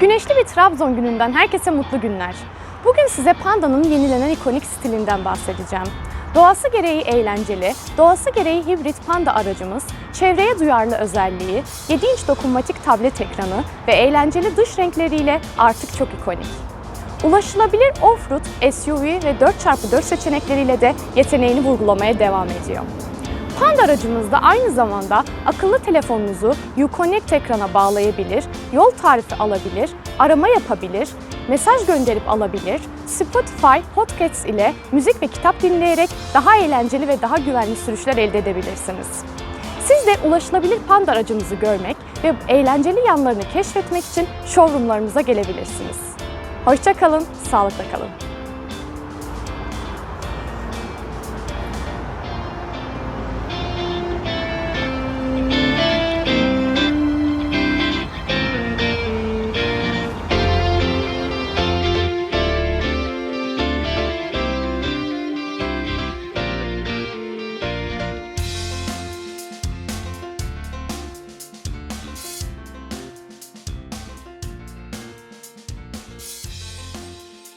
Güneşli bir Trabzon gününden herkese mutlu günler. Bugün size Panda'nın yenilenen ikonik stilinden bahsedeceğim. Doğası gereği eğlenceli, doğası gereği hibrit Panda aracımız, çevreye duyarlı özelliği, 7 inç dokunmatik tablet ekranı ve eğlenceli dış renkleriyle artık çok ikonik. Ulaşılabilir off-road, SUV ve 4x4 seçenekleriyle de yeteneğini vurgulamaya devam ediyor. Panda aracımızda aynı zamanda akıllı telefonunuzu Uconnect ekrana bağlayabilir, yol tarifi alabilir, arama yapabilir, mesaj gönderip alabilir, Spotify, Podcasts ile müzik ve kitap dinleyerek daha eğlenceli ve daha güvenli sürüşler elde edebilirsiniz. Siz de ulaşılabilir Panda aracımızı görmek ve eğlenceli yanlarını keşfetmek için showroomlarımıza gelebilirsiniz. Hoşça kalın, sağlıkla kalın.